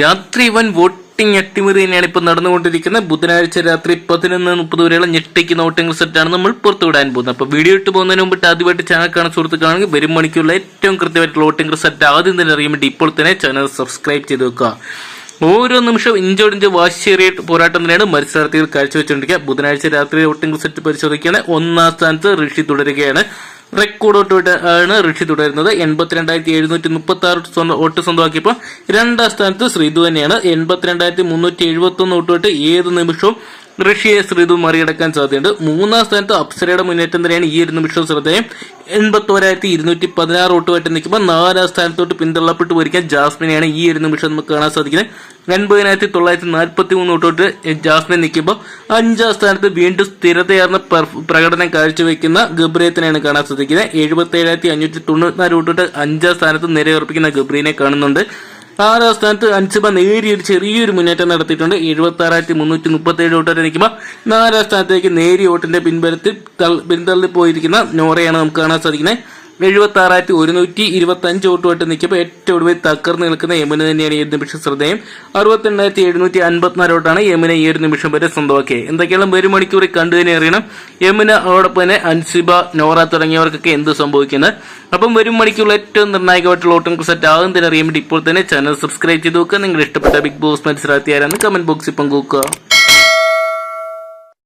രാത്രി വൻ വോട്ടിംഗ് അട്ടിമറി തന്നെയാണ് ഇപ്പോൾ നടന്നുകൊണ്ടിരിക്കുന്നത്. ബുധനാഴ്ച രാത്രി പതിനൊന്ന് മുപ്പത് വരെയുള്ള ഞെട്ടിക്കുന്ന വോട്ടിംഗ് സെറ്റാണ് നമ്മൾ പുറത്തുവിടാൻ പോകുന്നത്. അപ്പോൾ വീഡിയോ ഇട്ട് പോകുന്നതിന് മുമ്പിട്ട് ആദ്യമായിട്ട് ചാനൽ കാണാൻ സുഹൃത്തുക്കളാണെങ്കിൽ വരും മണിക്കുള്ള ഏറ്റവും കൃത്യമായിട്ടുള്ള വോട്ടിംഗ് സെറ്റ് ആദ്യം തന്നെ അറിയാൻ വേണ്ടി ഇപ്പോൾ തന്നെ ചാനൽ സബ്സ്ക്രൈബ് ചെയ്ത് വെക്കുക. ഓരോ നിമിഷവും ഇഞ്ചോടിഞ്ച് വാശിയേറിയ പോരാട്ടം തന്നെയാണ് മത്സരാർത്ഥികൾ കാഴ്ചവെച്ചുകൊണ്ടിരിക്കുക. ബുധനാഴ്ച രാത്രി വോട്ടിംഗ് സെറ്റ് പരിശോധിക്കുകയാണ്. ഒന്നാം സ്ഥാനത്ത് ഋഷി തുടരുകയാണ്. റെക്കോർഡ് ആണ് ഋഷി തുടരുന്നത്. എൺപത്തിരണ്ടായിരത്തി എഴുന്നൂറ്റി മുപ്പത്തി ആറ് വോട്ട് സ്വന്തമാക്കിയപ്പോൾ രണ്ടാം സ്ഥാനത്ത് ശ്രീധു തന്നെയാണ്. എൺപത്തിരണ്ടായിരത്തി മുന്നൂറ്റി എഴുപത്തി ഒന്ന് വോട്ട് തൊട്ട് ഏത് നിമിഷവും ഋഷിയെ ശ്രീതു മറികടക്കാൻ സാധ്യതയുണ്ട്. മൂന്നാം സ്ഥാനത്ത് അപ്സരയുടെ മുന്നേറ്റം തന്നെയാണ് ഈ ഒരു നിമിഷം ശ്രദ്ധേയം. എൺപത്തോരായിരത്തി ഇരുന്നൂറ്റി പതിനാറ് വോട്ട് വരെ നിൽക്കുമ്പോൾ നാലാം സ്ഥാനത്തോട്ട് പിന്തള്ളപ്പെട്ട് പോയിരിക്കാൻ ജാസ്മിനെയാണ് ഈ ഒരു നിമിഷം നമുക്ക് കാണാൻ സാധിക്കുന്നത്. എൺപതിനായിരത്തി തൊള്ളായിരത്തി നാൽപ്പത്തി മൂന്ന് വോട്ടോട്ട് ജാസ്മിൻ നിൽക്കുമ്പോൾ അഞ്ചാം സ്ഥാനത്ത് വീണ്ടും സ്ഥിരതയാർന്ന പ്രകടനം കാഴ്ചവെക്കുന്ന ഗബ്രിയത്തിനെയാണ് കാണാൻ സാധിക്കുന്നത്. എഴുപത്തി ഏഴായിരത്തി അഞ്ഞൂറ്റി തൊണ്ണൂറ്റിനാല് വോട്ടോട്ട് അഞ്ചാം സ്ഥാനത്ത് നിലയുറപ്പിക്കുന്ന ഗബ്രീനെ കാണുന്നുണ്ട്. ആറാം സ്ഥാനത്ത് അൻസിബ നേരിയ ഒരു ചെറിയൊരു മുന്നേറ്റം നടത്തിയിട്ടുണ്ട്. എഴുപത്തി ആറായിരത്തി മുന്നൂറ്റി മുപ്പത്തി ഏഴ് വോട്ട് വരെ നിൽക്കുമ്പോൾ നാലാം സ്ഥാനത്തേക്ക് നേരിയ വോട്ടിന്റെ പിൻബലത്തിൽ പിന്തള്ളി പോയിരിക്കുന്ന നോറയാണ് നമുക്ക് കാണാൻ സാധിക്കുന്നത്. എഴുപത്തി ആറായിരത്തി ഒരുന്നൂറ്റി ഇരുപത്തി അഞ്ച് വോട്ടുമായിട്ട് നിൽക്കുമ്പോൾ ഏറ്റവും ഒടുവിൽ തകർന്ന് നിൽക്കുന്ന യമുന തന്നെയാണ് ഈ ഒരു നിമിഷം ശ്രദ്ധേയം. അറുപത്തി എണ്ണായിരത്തി എഴുന്നൂറ്റി അൻപത്തിനാല് വോട്ടാണ് യമുന ഈ ഒരു നിമിഷം വരെ സ്വന്തമാക്കിയത് എന്തൊക്കെയാണ് ഒരു മണിക്കൂർ കണ്ടു തന്നെ അറിയണം. യമുന അതോടൊപ്പം തന്നെ അൻസിബ നോറ തുടങ്ങിയവർക്കൊക്കെ എന്ത് സംഭവിക്കുന്നത്? അപ്പം വരും മണിക്കുള്ള ഏറ്റവും നിർണായകമായിട്ടുള്ള വോട്ടിംഗ് സെറ്റ് ആകും തന്നെ അറിയാൻ വേണ്ടി ഇപ്പോൾ തന്നെ ചാനൽ സബ്സ്ക്രൈബ് ചെയ്ത് നോക്കുക. നിങ്ങൾ ഇഷ്ടപ്പെട്ട ബിഗ് ബോസ് മത്സരാർത്ഥി ആരാന്ന് കമന്റ് ബോക്സിൽ പങ്കുവെക്കുക.